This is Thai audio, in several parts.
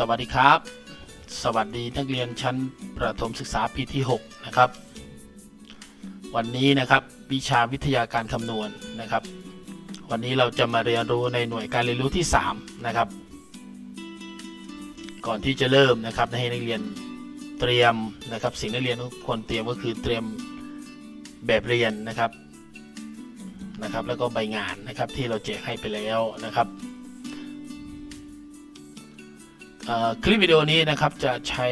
สวัสดีครับ สวัสดีนักเรียนชั้นประถมศึกษาปีที่ 6 นะครับ วันนี้นะครับวิชาวิทยาการคำนวณนะครับ วันนี้เราจะมาเรียนรู้ในหน่วยการเรียนรู้ที่ 3 นะครับ ก่อนที่จะเริ่มนะครับให้นักเรียนเตรียมนะครับ สิ่งนักเรียนทุกคนเตรียมก็คือเตรียมแบบเรียนนะครับนะครับ แล้วก็ใบงานนะครับที่เราแจกให้ไปแล้วนะครับ คลิปวิดีโอนี้นะครับจะใช้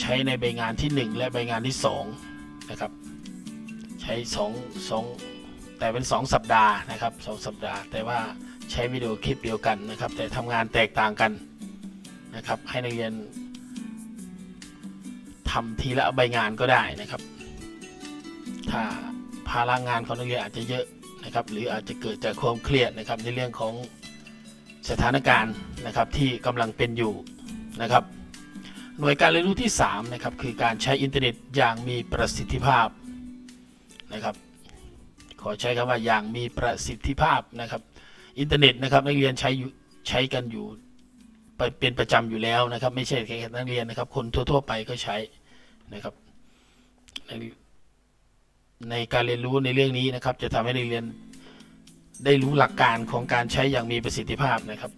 ใช้ในใบงานที่ 1 และใบงานที่2นะครับใช้2 2แต่เป็น 2 สัปดาห์นะครับ2สัปดาห์ แต่ว่าใช้วิดีโอคลิปเดียวกันนะครับ แต่ทำงานแตกต่างกันนะครับ ให้นักเรียนทำทีละใบงานก็ได้นะครับ ถ้าภาระงานของนักเรียนอาจจะเยอะนะครับ หรืออาจจะเกิดจากความเครียดนะครับในเรื่องของสถานการณ์นะครับที่กำลังเป็นอยู่ นะครับ หน่วยการเรียนรู้ที่3นะครับคือการใช้อินเทอร์เน็ตอย่างมีประสิทธิภาพนะครับ ขอใช้คำว่าอย่างมีประสิทธิภาพนะครับ อินเทอร์เน็ตนะครับนักเรียนใช้ใช้กันอยู่เป็นประจำอยู่แล้วนะครับ ไม่ใช่แค่นักเรียนนะครับ คนทั่ว ๆ ไปก็ใช้นะครับในในการเรียนรู้ในเรื่องนี้นะครับ จะทำให้นักเรียนได้รู้หลักการของการใช้อย่างมีประสิทธิภาพนะครับ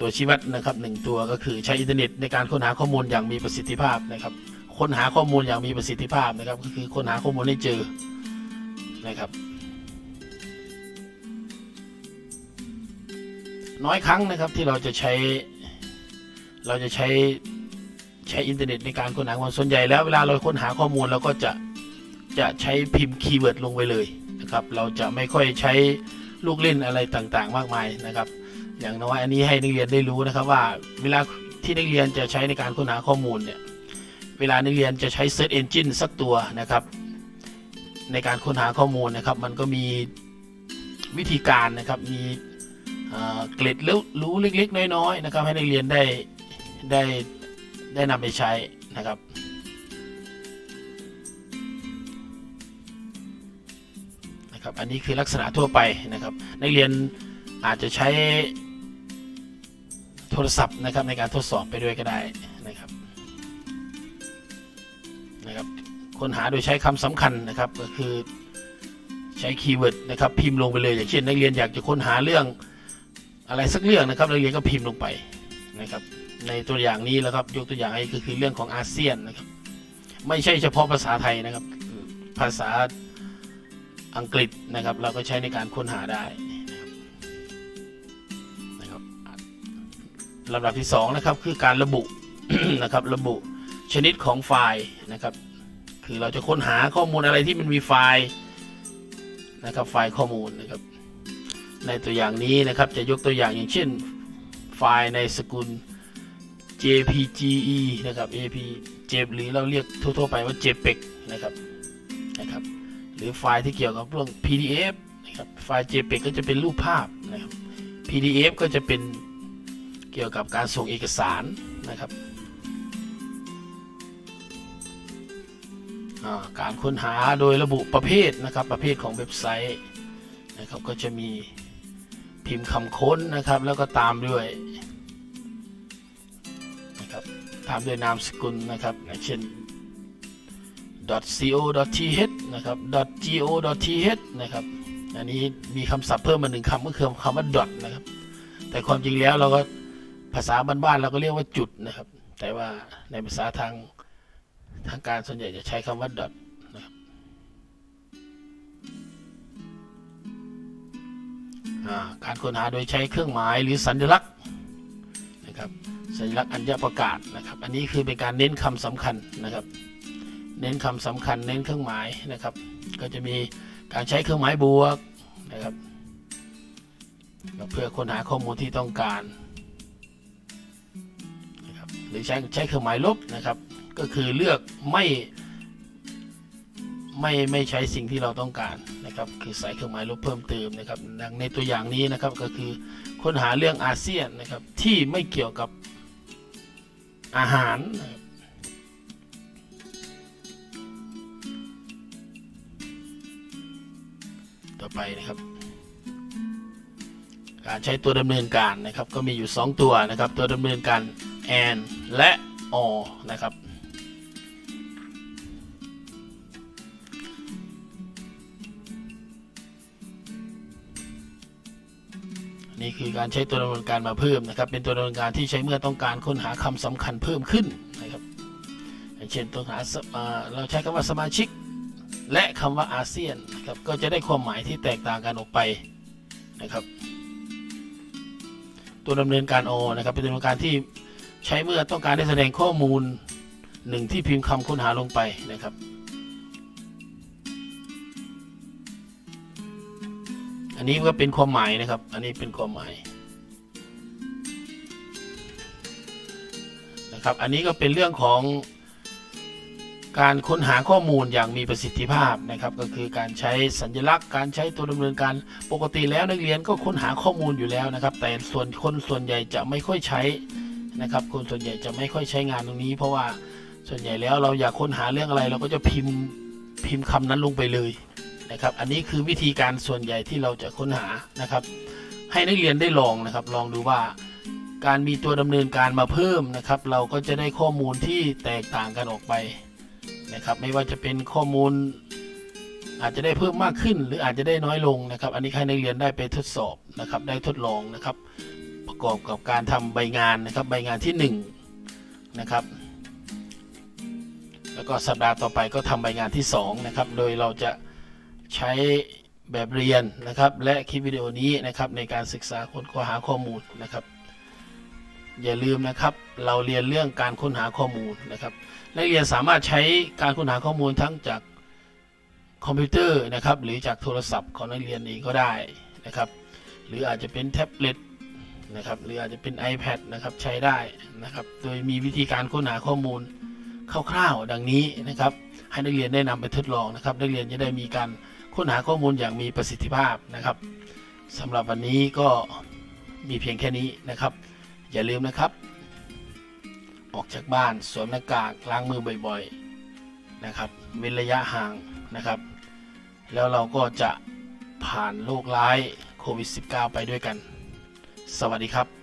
ตัวชี้วัดนะครับหนึ่งตัวก็คือใช้อินเทอร์เน็ตในการค้นหาข้อมูลอย่างมีประสิทธิภาพนะครับ ค้นหาข้อมูลอย่างมีประสิทธิภาพนะครับ ก็คือค้นหาข้อมูลให้เจอนะครับน้อยครั้งนะครับที่เราจะใช้เราจะใช้ใช้อินเทอร์เน็ตในการค้นหาข้อมูลส่วนใหญ่แล้วเวลาเราค้นหาข้อมูลเราก็จะจะใช้พิมพ์คีย์เวิร์ดลงไปเลยนะครับ เราจะไม่ค่อยใช้ลูกเล่นอะไรต่างๆ มากมายนะครับ อย่างน้อยอันนี้ให้นักเรียนได้รู้นะครับว่าเวลาที่นักเรียนจะใช้ในการค้นหาข้อมูลเนี่ยเวลานักเรียนจะใช้ Search Engine สักตัวนะครับ ในการค้นหาข้อมูลนะครับ มันก็มีวิธีการนะครับมีเกร็ดรู้รู้เล็กๆ น้อยๆนะครับ ให้นักเรียนได้ได้ได้นำไปใช้นะครับนะครับ อันนี้คือลักษณะทั่วไปนะครับ นักเรียนอาจจะใช้ รศัพท์นะครับในการทดสอบไปด้วยก็ได้นะครับนะครับค้นหาโดยใช้คำสำคัญนะครับก็คือใช้คีย์เวิร์ดนะครับพิมพ์ลงไปเลยอย่างเช่น นักเรียนอยากจะค้นหาเรื่องอะไรสักเรื่องนะครับนักเรียนก็พิมพ์ลงไปนะครับในตัวอย่างนี้แล้วครับยกตัวอย่างให้ก็คือเรื่องของอาเซียนนะครับไม่ใช่เฉพาะภาษาไทยนะครับ ภาษาอังกฤษนะครับ เราก็ใช้ในการค้นหาได้ ลำดับที่2นะครับคือการระบุนะครับระบุชนิดของไฟล์นะครับ คือเราจะค้นหาข้อมูลอะไรที่มันมีไฟล์นะครับไฟล์ข้อมูลนะครับ ในตัวอย่างนี้นะครับจะยกตัวอย่างอย่างเช่นไฟล์ในสกุล JPGE นะครับ AP J หรือเราเรียกทั่วๆไปว่า JPEG นะครับนะครับ หรือไฟล์ที่เกี่ยวกับเรื่อง PDF นะครับไฟล์ JPEG ก็จะเป็นรูปภาพนะครับ PDF ก็จะเป็น เกี่ยวกับการส่งเอกสารนะครับการค้นหาโดยระบุประเภทนะครับประเภทของเว็บไซต์นะครับก็จะมีพิมพ์คำค้นนะครับ แล้วก็ตามด้วยนะครับตามด้วยนามสกุลนะครับอย่างเช่น .co.th นะครับ .go.th นะครับอันนี้มีคำศัพท์เพิ่มมาหนึ่งคำก็คือคำว่า dot นะครับ แต่ความจริงแล้วเราก็ ภาษาบ้านๆเราก็เรียกว่าจุดนะครับ แต่ว่าในภาษาทางทางการส่วนใหญ่จะใช้คำว่า dot นะครับการค้นหาโดยใช้เครื่องหมายหรือสัญลักษณ์นะครับสัญลักษณ์อัญญประกาศนะครับ อันนี้คือเป็นการเน้นคำสำคัญนะครับ เน้นคำสำคัญ เน้นเครื่องหมายนะครับ ก็จะมีการใช้เครื่องหมายบวกนะครับเพื่อค้นหาข้อมูลที่ต้องการ หรือใช้ใช้เครื่องหมายลบนะครับ ก็คือเลือกไม่ไม่ไม่ใช้สิ่งที่เราต้องการนะครับ คือใส่เครื่องหมายลบเพิ่มเติมนะครับดังในตัวอย่างนี้นะครับก็คือค้นหาเรื่องอาเซียนนะครับที่ไม่เกี่ยวกับอาหารนะครับต่อไปนะครับ การใช้ตัวดำเนินการนะครับ ก็มีอยู่ 2 ตัวนะครับ ตัวดำเนินการ and และ or นะครับ นี่คือการใช้ตัวดำเนินการมาเพิ่มนะครับ เป็นตัวดำเนินการที่ใช้เมื่อต้องการค้นหาคำสำคัญเพิ่มขึ้นนะครับอย่างเช่นต้องหาเราใช้คำว่าสมาชิก และคำว่าอาเซียนนะครับก็จะได้ความหมายที่แตกต่างกันออกไปนะครับ ตัวดำเนินการโอนะครับเป็นตัวดำเนินการที่ ใช้เมื่อต้องการได้แสดงข้อมูลหนึ่งที่พิมพ์คำค้นหาลงไปนะครับอันนี้ก็เป็นความหมายนะครับ อันนี้เป็นความหมายนะครับ อันนี้ก็เป็นเรื่องของการค้นหาข้อมูลอย่างมีประสิทธิภาพนะครับ ก็คือการใช้สัญลักษณ์ การใช้ตัวดำเนินการปกติแล้วนักเรียนก็ค้นหาข้อมูลอยู่แล้วนะครับ แต่ส่วนคนส่วนใหญ่จะไม่ค่อยใช้ นะครับ คนส่วนใหญ่จะไม่ค่อยใช้งานตรงนี้ เพราะว่าส่วนใหญ่แล้วเราอยากค้นหาเรื่องอะไร เราก็จะพิมพ์พิมพ์คำนั้นลงไปเลยนะครับ อันนี้คือวิธีการส่วนใหญ่ที่เราจะค้นหานะครับ ให้นักเรียนได้ลองนะครับ ลองดูว่าการมีตัวดำเนินการมาเพิ่มนะครับ เราก็จะได้ข้อมูลที่แตกต่างกันออกไปนะครับ ไม่ว่าจะเป็นข้อมูลอาจจะได้เพิ่มมากขึ้น หรืออาจจะได้น้อยลงนะครับ อันนี้ให้นักเรียนได้ไปทดสอบนะครับ ได้ทดลองนะครับ กอบกับการทำใบงานนะครับใบงานที่หนึ่งนะครับแล้วก็สัปดาห์ต่อไปก็ทำใบงานที่สองนะครับโดยเราจะใช้แบบเรียนนะครับและคลิปวิดีโอนี้นะครับในการศึกษาค้นคว้าหาข้อมูลนะครับ อย่าลืมนะครับเราเรียนเรื่องการค้นหาข้อมูลนะครับนักเรียนสามารถใช้การค้นหาข้อมูลทั้งจากคอมพิวเตอร์นะครับหรือจากโทรศัพท์ของนักเรียนเองก็ได้นะครับ หรืออาจจะเป็นแท็บเล็ต นะครับหรืออาจจะเป็น iPad นะครับใช้ได้นะครับ โดยมีวิธีการค้นหาข้อมูลคร่าวๆดังนี้นะครับ ให้นักเรียนได้นำไปทดลองนะครับนักเรียนจะได้มีการค้นหาข้อมูลอย่างมีประสิทธิภาพนะครับสำหรับวันนี้ก็มีเพียงแค่นี้นะครับ อย่าลืมนะครับ ออกจากบ้านสวมหน้ากากล้างมือบ่อยๆนะครับเว้นระยะห่างนะครับ แล้วเราก็จะผ่านโรคร้ายโควิด -19 ไปด้วยกัน สวัสดีครับ